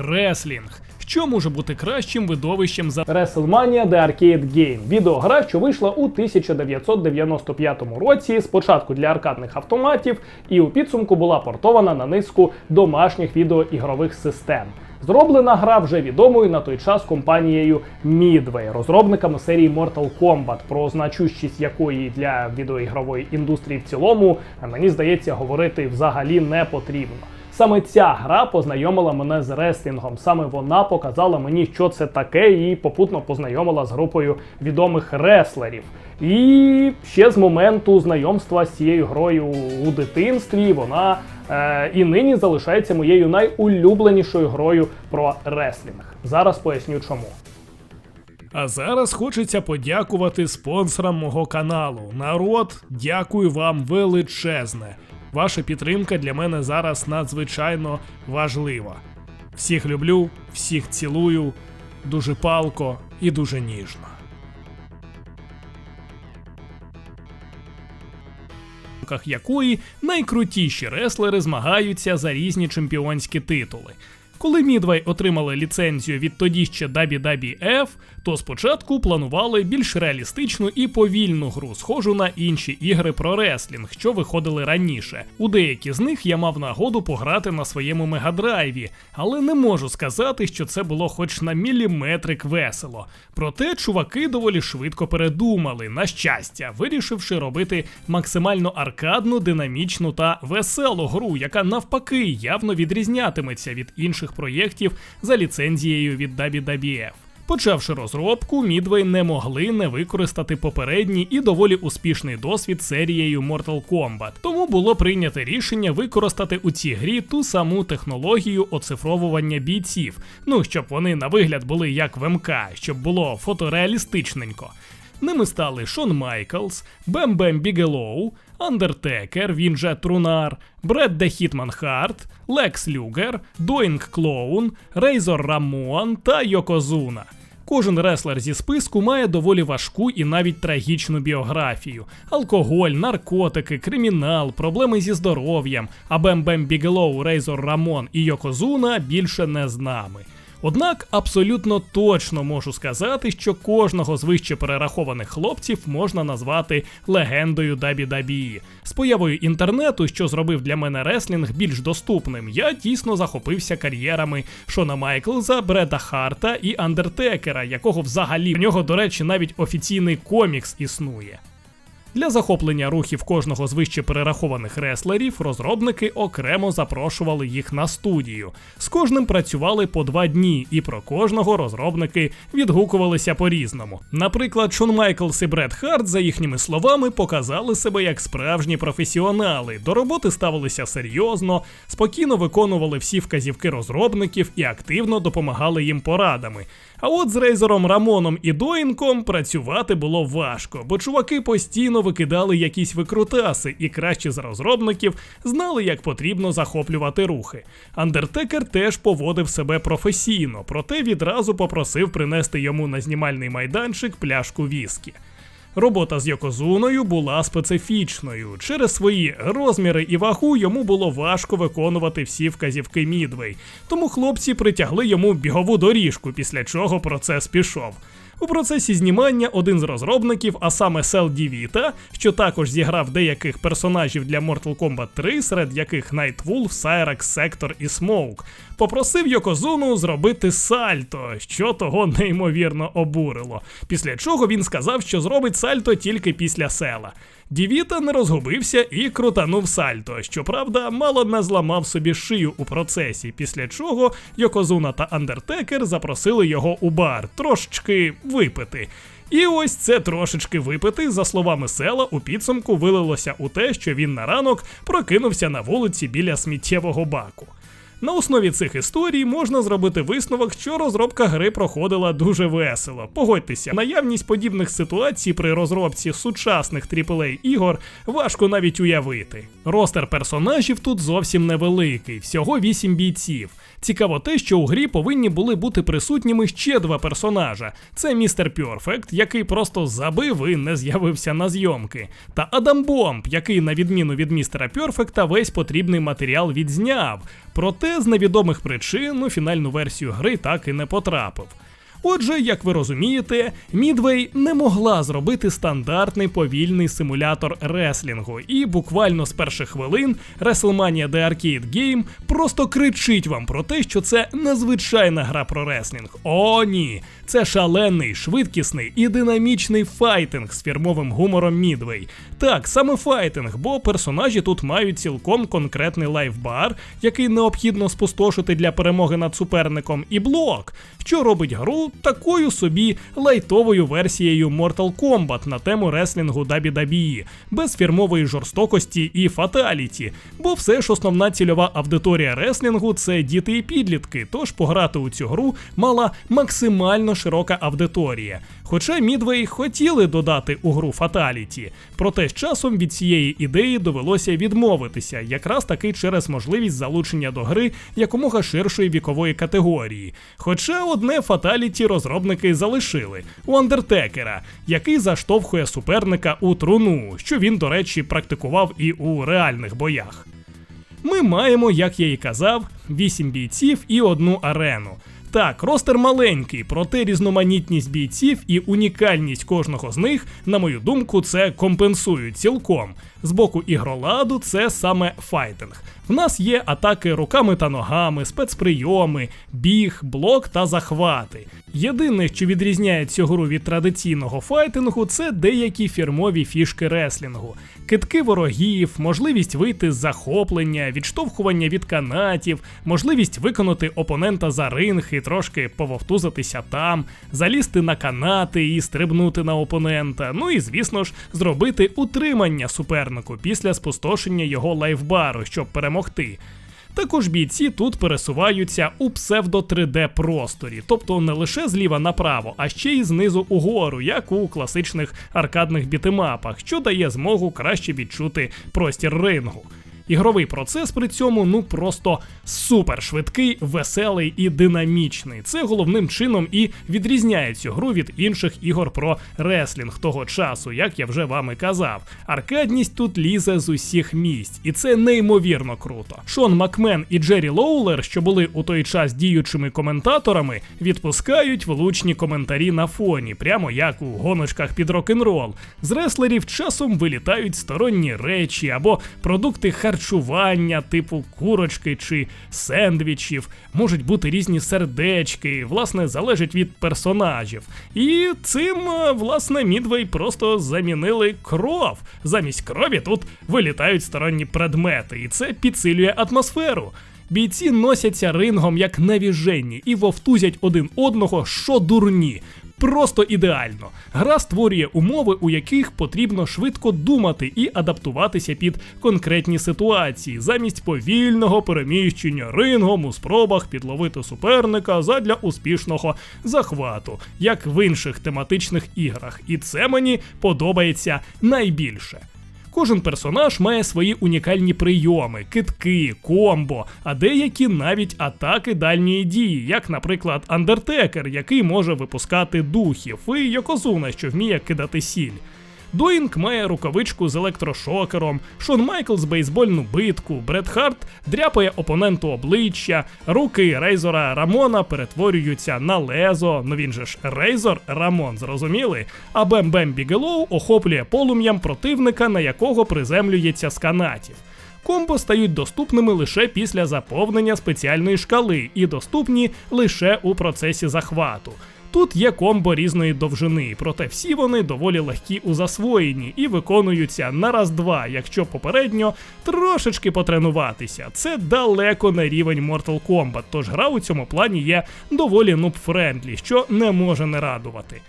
Реслінг. Що може бути кращим видовищем за WrestleMania The Arcade Game – відеогра, що вийшла у 1995 році, спочатку для аркадних автоматів, і у підсумку була портована на низку домашніх відеоігрових систем. Зроблена гра вже відомою на той час компанією Midway, розробниками серії Mortal Kombat, про значущість якої для відеоігрової індустрії в цілому, мені здається, говорити взагалі не потрібно. Саме ця гра познайомила мене з реслінгом. Саме вона показала мені, що це таке, і попутно познайомила з групою відомих реслерів. І ще з моменту знайомства з цією грою у дитинстві вона е, і нині залишається моєю найулюбленішою грою про реслінг. Зараз поясню чому. А зараз хочеться подякувати спонсорам мого каналу. Народ, дякую вам величезне. Ваша підтримка для мене зараз надзвичайно важлива. Всіх люблю, всіх цілую, дуже палко і дуже ніжно. якої найкрутіші реслери змагаються за різні чемпіонські титули. Коли Мідвей отримали ліцензію від тоді ще WWF, то спочатку планували більш реалістичну і повільну гру, схожу на інші ігри про реслінг, що виходили раніше. У деякі з них я мав нагоду пограти на своєму мегадрайві, але не можу сказати, що це було хоч на міліметрик весело. Проте чуваки доволі швидко передумали, на щастя, вирішивши робити максимально аркадну, динамічну та веселу гру, яка навпаки явно відрізнятиметься від інших проєктів за ліцензією від WWF. Почавши розробку, Midway не могли не використати попередній і доволі успішний досвід серією Mortal Kombat. Тому було прийнято рішення використати у цій грі ту саму технологію оцифровування бійців, ну щоб вони на вигляд були як в МК, щоб було фотореалістичненько. Ними стали Шон Майклс, Бем Бем Бігелоу, Андертекер, він же Трунар, Бред Де Хітман Харт, Лекс Люгер, Доінг Клоун, Рейзор Рамон та Йокозуна. Кожен реслер зі списку має доволі важку і навіть трагічну біографію: алкоголь, наркотики, кримінал, проблеми зі здоров'ям. А Бем Бігелоу, Рейзор Рамон і Йокозуна більше не з нами. Однак абсолютно точно можу сказати, що кожного з вище перерахованих хлопців можна назвати легендою WWE. З появою інтернету, що зробив для мене реслінг більш доступним, я дійсно захопився кар'єрами Шона Майклза, Бреда Харта і Андертекера, якого взагалі в нього, до речі, навіть офіційний комікс існує. Для захоплення рухів кожного з вище перерахованих реслерів розробники окремо запрошували їх на студію. З кожним працювали по два дні, і про кожного розробники відгукувалися по-різному. Наприклад, Шон Майклс і Бред Харт, за їхніми словами, показали себе як справжні професіонали. До роботи ставилися серйозно, спокійно виконували всі вказівки розробників і активно допомагали їм порадами. А от з Рейзером Рамоном і Доїнком працювати було важко, бо чуваки постійно викидали якісь викрутаси і краще з розробників знали, як потрібно захоплювати рухи. Андертекер теж поводив себе професійно, проте відразу попросив принести йому на знімальний майданчик пляшку віскі. Робота з Йокозуною була специфічною. Через свої розміри і вагу йому було важко виконувати всі вказівки Мідвей, тому хлопці притягли йому бігову доріжку, після чого процес пішов. У процесі знімання один з розробників, а саме Сел Дівіта, що також зіграв деяких персонажів для Mortal Kombat 3, серед яких Найтвулф, Сайрак, Сектор і Смоук, попросив Йокозуну зробити сальто, що того неймовірно обурило. Після чого він сказав, що зробить сальто тільки після села. Дівіта не розгубився і крутанув сальто. Щоправда, мало не зламав собі шию у процесі, після чого Йокозуна та Андертекер запросили його у бар трошечки випити. І ось це трошечки випити, за словами села, у підсумку вилилося у те, що він на ранок прокинувся на вулиці біля сміттєвого баку. На основі цих історій можна зробити висновок, що розробка гри проходила дуже весело. Погодьтеся, наявність подібних ситуацій при розробці сучасних AAA ігор важко навіть уявити. Ростер персонажів тут зовсім невеликий, всього 8 бійців. Цікаво те, що у грі повинні були бути присутніми ще два персонажа: це містер Пьорфект, який просто забив і не з'явився на зйомки, та Адам Бомб, який, на відміну від містера Пьорфекта, весь потрібний матеріал відзняв. Проте з невідомих причин у фінальну версію гри так і не потрапив. Отже, як ви розумієте, Мідвей не могла зробити стандартний повільний симулятор реслінгу, і буквально з перших хвилин WrestleMania The Arcade Game просто кричить вам про те, що це незвичайна гра про реслінг. О, ні! Це шалений, швидкісний і динамічний файтинг з фірмовим гумором Мідвей. Так, саме файтинг, бо персонажі тут мають цілком конкретний лайфбар, який необхідно спустошити для перемоги над суперником, і блок, що робить гру такою собі лайтовою версією Mortal Kombat на тему реслінгу WWE, без фірмової жорстокості і фаталіті. Бо все ж основна цільова аудиторія реслінгу це діти і підлітки, тож пограти у цю гру мала максимально широка аудиторія. Хоча Мідвей хотіли додати у гру фаталіті, проте з часом від цієї ідеї довелося відмовитися, якраз таки через можливість залучення до гри якомога ширшої вікової категорії. Хоча одне фаталіті розробники залишили у Андертекера, який заштовхує суперника у труну, що він, до речі, практикував і у реальних боях. Ми маємо, як я і казав, 8 бійців і одну арену. Так, ростер маленький, проте різноманітність бійців і унікальність кожного з них, на мою думку, це компенсують цілком. З боку ігроладу це саме файтинг. В нас є атаки руками та ногами, спецприйоми, біг, блок та захвати. Єдине, що відрізняє цю гру від традиційного файтингу, це деякі фірмові фішки реслінгу, китки ворогів, можливість вийти з захоплення, відштовхування від канатів, можливість виконати опонента за ринг і трошки пововтузитися там, залізти на канати і стрибнути на опонента. Ну і звісно ж, зробити утримання супернику після спустошення його лайфбару, щоб перемогти. Також бійці тут пересуваються у псевдо 3D просторі, тобто не лише зліва направо, а ще й знизу угору, як у класичних аркадних бітемапах, що дає змогу краще відчути простір рингу. Ігровий процес при цьому ну просто супер швидкий, веселий і динамічний. Це головним чином і відрізняє цю гру від інших ігор про реслінг того часу, як я вже вам і казав. Аркадність тут лізе з усіх місць, і це неймовірно круто. Шон Макмен і Джері Лоулер, що були у той час діючими коментаторами, відпускають влучні коментарі на фоні, прямо як у гоночках під рок-н-рол. З реслерів часом вилітають сторонні речі або продукти харчування, типу курочки чи сендвічів, можуть бути різні сердечки, власне, залежить від персонажів. І цим, е, власне, Мідвей просто замінили кров. Замість крові тут вилітають сторонні предмети, і це підсилює атмосферу. Бійці носяться рингом як навіженні і вовтузять один одного, що дурні. Просто ідеально. Гра створює умови, у яких потрібно швидко думати і адаптуватися під конкретні ситуації, замість повільного переміщення рингом у спробах підловити суперника задля успішного захвату, як в інших тематичних іграх. І це мені подобається найбільше. Кожен персонаж має свої унікальні прийоми, китки, комбо, а деякі навіть атаки дальньої дії, як, наприклад, Андертекер, який може випускати духів, і Йокозуна, що вміє кидати сіль. Доінг має рукавичку з електрошокером, Шон Майклс бейсбольну битку, Бред Харт дряпає опоненту обличчя, руки Рейзора Рамона перетворюються на лезо, ну він же ж Рейзор Рамон, зрозуміли? А Бем Бем Бігелоу охоплює полум'ям противника, на якого приземлюється з канатів. Комбо стають доступними лише після заповнення спеціальної шкали і доступні лише у процесі захвату. Тут є комбо різної довжини, проте всі вони доволі легкі у засвоєнні і виконуються на раз-два, якщо попередньо трошечки потренуватися. Це далеко не рівень Mortal Kombat, тож гра у цьому плані є доволі нуб-френдлі, що не може не радувати.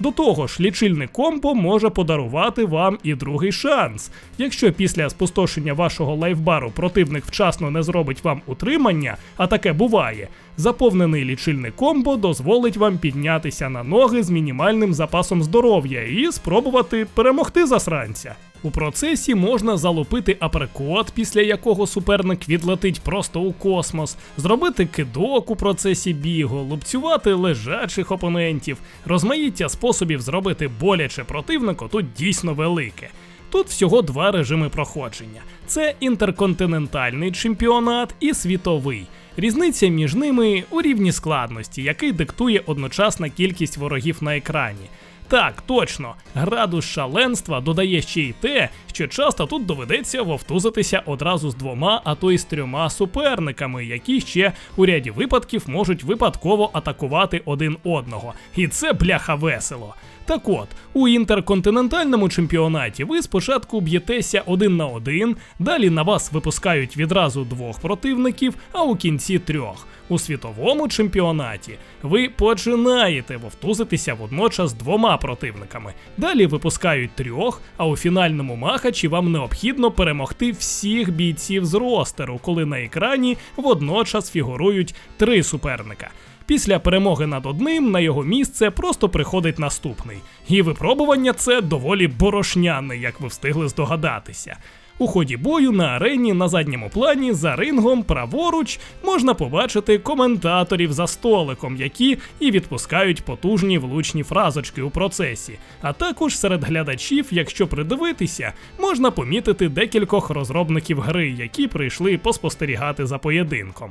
До того ж, лічильне комбо може подарувати вам і другий шанс. Якщо після спустошення вашого лайфбару противник вчасно не зробить вам утримання, а таке буває, заповнений лічильне комбо дозволить вам піднятися на ноги з мінімальним запасом здоров'я і спробувати перемогти засранця. У процесі можна залупити аперкот, після якого суперник відлетить просто у космос, зробити кидок у процесі бігу, лупцювати лежачих опонентів. Розмаїття способів зробити боляче противнику тут дійсно велике. Тут всього два режими проходження: це інтерконтинентальний чемпіонат і світовий. Різниця між ними у рівні складності, який диктує одночасна кількість ворогів на екрані. Так, точно, градус шаленства додає ще й те, що часто тут доведеться вовтузитися одразу з двома, а то й з трьома суперниками, які ще у ряді випадків можуть випадково атакувати один одного. І це бляха весело. Так от, у інтерконтинентальному чемпіонаті ви спочатку б'єтеся один на один, далі на вас випускають відразу двох противників, а у кінці трьох. У світовому чемпіонаті ви починаєте вовтузитися водночас двома противниками. Далі випускають трьох, а у фінальному махачі вам необхідно перемогти всіх бійців з ростеру, коли на екрані водночас фігурують три суперника. Після перемоги над одним на його місце просто приходить наступний. І випробування це доволі борошняне, як ви встигли здогадатися. У ході бою на арені на задньому плані за рингом праворуч можна побачити коментаторів за столиком, які і відпускають потужні влучні фразочки у процесі. А також серед глядачів, якщо придивитися, можна помітити декількох розробників гри, які прийшли поспостерігати за поєдинком.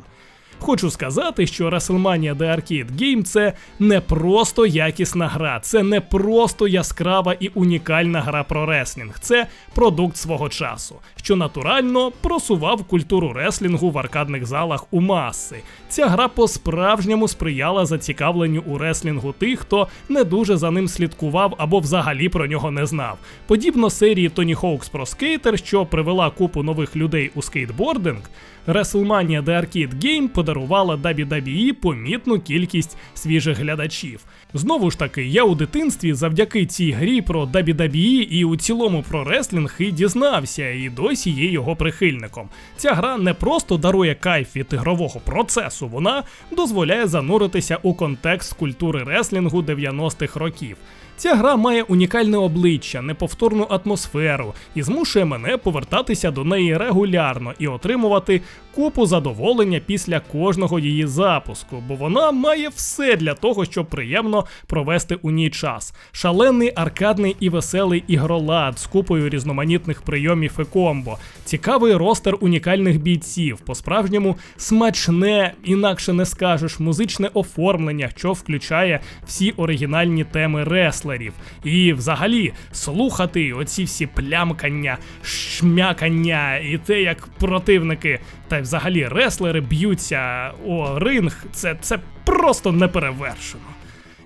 Хочу сказати, що WrestleMania The Arcade Game це не просто якісна гра, це не просто яскрава і унікальна гра про реслінг, це продукт свого часу, що натурально просував культуру реслінгу в аркадних залах у маси. Ця гра по-справжньому сприяла зацікавленню у реслінгу тих, хто не дуже за ним слідкував або взагалі про нього не знав. Подібно серії Tony Hawk's Pro Skater, що привела купу нових людей у скейтбординг, WrestleMania The Arcade Game подарувала WWE помітну кількість свіжих глядачів. Знову ж таки, я у дитинстві завдяки цій грі про WWE і у цілому про реслінг і дізнався, і досі є його прихильником. Ця гра не просто дарує кайф від ігрового процесу, вона дозволяє зануритися у контекст культури реслінгу 90-х років. Ця гра має унікальне обличчя, неповторну атмосферу і змушує мене повертатися до неї регулярно і отримувати купу задоволення після кожного її запуску, бо вона має все для того, щоб приємно провести у ній час. Шалений аркадний і веселий ігролад з купою різноманітних прийомів і комбо, цікавий ростер унікальних бійців, по-справжньому смачне, інакше не скажеш, музичне оформлення, що включає всі оригінальні теми реслерів. І взагалі слухати оці всі плямкання, шмякання і те, як противники та взагалі реслери б'ються о ринг, це, це просто неперевершено.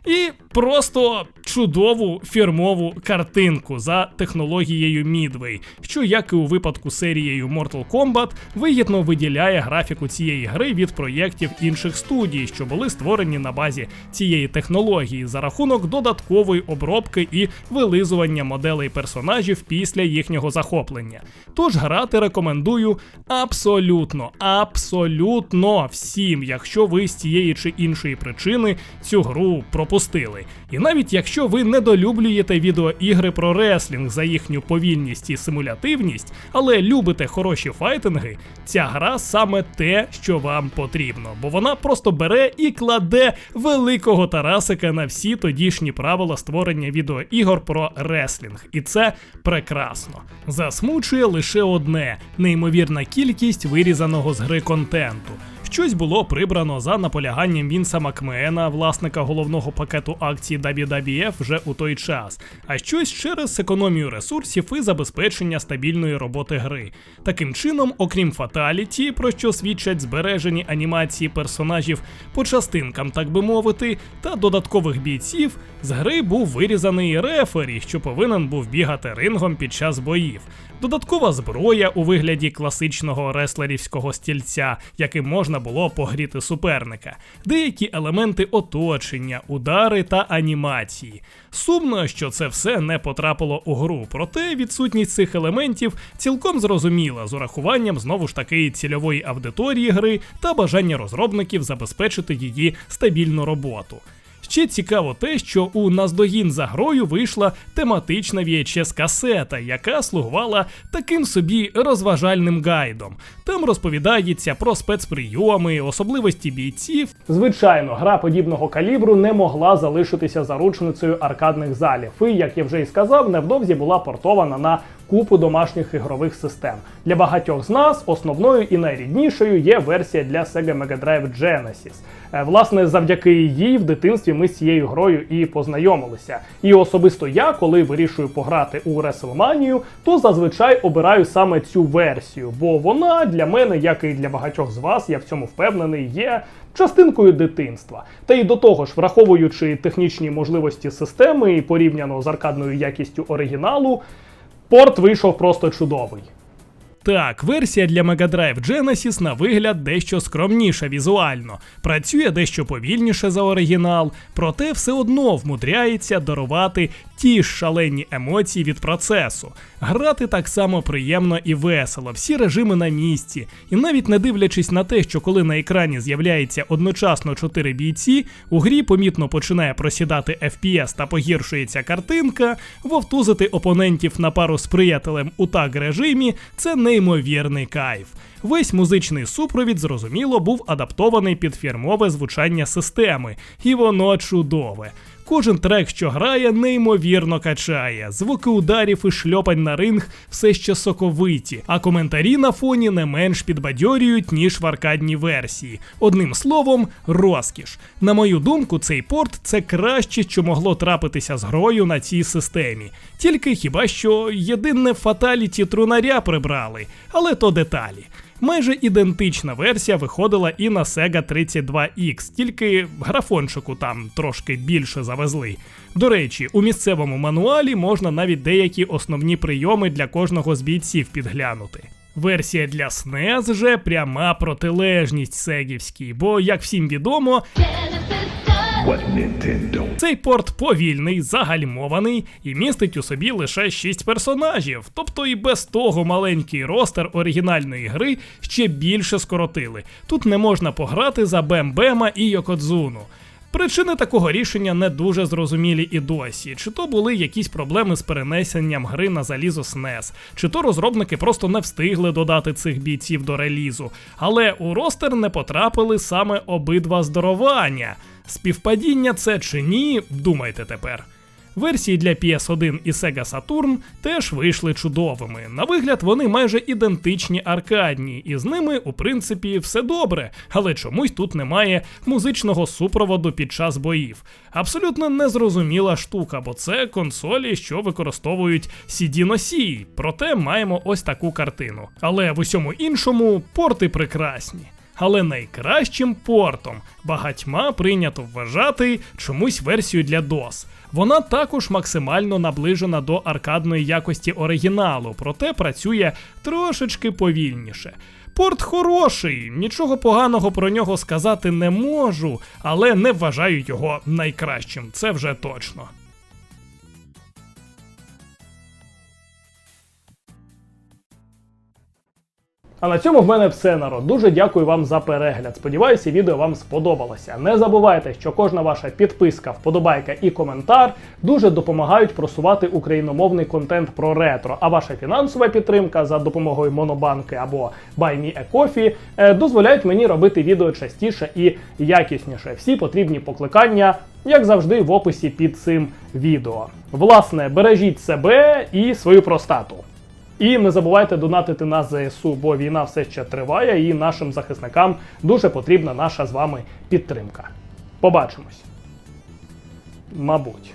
І просто чудову фірмову картинку за технологією Midway, що, як і у випадку серією Mortal Kombat, вигідно виділяє графіку цієї гри від проєктів інших студій, що були створені на базі цієї технології за рахунок додаткової обробки і вилизування моделей персонажів після їхнього захоплення. Тож грати рекомендую абсолютно, абсолютно всім, якщо ви з цієї чи іншої причини цю гру пропустили. І навіть якщо ви недолюблюєте відеоігри про реслінг за їхню повільність і симулятивність, але любите хороші файтинги, ця гра саме те, що вам потрібно, бо вона просто бере і кладе великого Тарасика на всі тодішні правила створення відеоігор про реслінг. І це прекрасно. Засмучує лише одне неймовірна кількість вирізаного з гри контенту. Щось було прибрано за наполяганням Вінса Макмена, власника головного пакету акцій WWF вже у той час, а щось через економію ресурсів і забезпечення стабільної роботи гри. Таким чином, окрім фаталіті, про що свідчать збережені анімації персонажів по частинкам, так би мовити, та додаткових бійців, з гри був вирізаний рефері, що повинен був бігати рингом під час боїв. Додаткова зброя у вигляді класичного реслерівського стільця, яким можна було погріти суперника, деякі елементи оточення, удари та анімації. Сумно, що це все не потрапило у гру, проте відсутність цих елементів цілком зрозуміла з урахуванням знову ж таки цільової аудиторії гри та бажання розробників забезпечити її стабільну роботу. Ще цікаво те, що у наздогін за грою вийшла тематична VHS касета, яка слугувала таким собі розважальним гайдом. Там розповідається про спецприйоми, особливості бійців Звичайно, гра подібного калібру не могла залишитися заручницею аркадних залів. І, як я вже і сказав, невдовзі була портована на купу домашніх ігрових систем. Для багатьох з нас основною і найріднішою є версія для Sega Mega Drive Genesis. Е, Власне, завдяки їй в дитинстві ми з цією грою і познайомилися. І особисто я, коли вирішую пограти у WrestleMania, то зазвичай обираю саме цю версію, бо вона для мене, як і для багатьох з вас, я в цьому впевнений, є частинкою дитинства. Та й до того ж, враховуючи технічні можливості системи і порівняно з аркадною якістю оригіналу, порт вийшов просто чудовий. Так, версія для Mega Drive Genesis на вигляд дещо скромніша візуально, працює дещо повільніше за оригінал, проте все одно вмудряється дарувати ті ж шалені емоції від процесу. Грати так само приємно і весело, всі режими на місці. І навіть не дивлячись на те, що коли на екрані з'являється одночасно чотири бійці, у грі помітно починає просідати FPS та погіршується картинка, вовтузити опонентів на пару з приятелем у так режимі це неймовірний кайф. Весь музичний супровід, зрозуміло, був адаптований під фірмове звучання системи, і воно чудове. Кожен трек, що грає, неймовірно качає. Звуки ударів і шльопань на ринг все ще соковиті, а коментарі на фоні не менш підбадьорюють, ніж в аркадній версії. Одним словом, розкіш. На мою думку, цей порт це краще, що могло трапитися з грою на цій системі. Тільки хіба що єдине фаталіті трунаря прибрали, але то деталі. Майже ідентична версія виходила і на Sega 32X, тільки графончику там трошки більше завезли. До речі, у місцевому мануалі можна навіть деякі основні прийоми для кожного з бійців підглянути. Версія для SNES же пряма протилежність сегівській, бо, як всім відомо, Цей порт повільний, загальмований і містить у собі лише 6 персонажів, тобто і без того маленький ростер оригінальної гри ще більше скоротили. Тут не можна пограти за Бем-Бема і Йокодзуну. Причини такого рішення не дуже зрозумілі і досі. Чи то були якісь проблеми з перенесенням гри на залізо SNES, чи то розробники просто не встигли додати цих бійців до релізу. Але у ростер не потрапили саме обидва здорування. Співпадіння це чи ні, думайте тепер. Версії для PS1 і Sega Saturn теж вийшли чудовими. На вигляд, вони майже ідентичні аркадні, і з ними, у принципі, все добре, але чомусь тут немає музичного супроводу під час боїв. Абсолютно незрозуміла штука, бо це консолі, що використовують CD-носії. Проте маємо ось таку картину. Але в усьому іншому порти прекрасні. Але найкращим портом багатьма прийнято вважати чомусь версію для DOS. Вона також максимально наближена до аркадної якості оригіналу, проте працює трошечки повільніше. Порт хороший, нічого поганого про нього сказати не можу, але не вважаю його найкращим, це вже точно. А на цьому в мене все народ. Дуже дякую вам за перегляд. Сподіваюся, відео вам сподобалося. Не забувайте, що кожна ваша підписка, вподобайка і коментар дуже допомагають просувати україномовний контент про ретро. А ваша фінансова підтримка за допомогою Монобанки або BuyMeACoffee е, дозволяють мені робити відео частіше і якісніше. Всі потрібні покликання, як завжди, в описі під цим відео. Власне, бережіть себе і свою простату. І не забувайте донатити на ЗСУ, бо війна все ще триває, і нашим захисникам дуже потрібна наша з вами підтримка. Побачимось. Мабуть.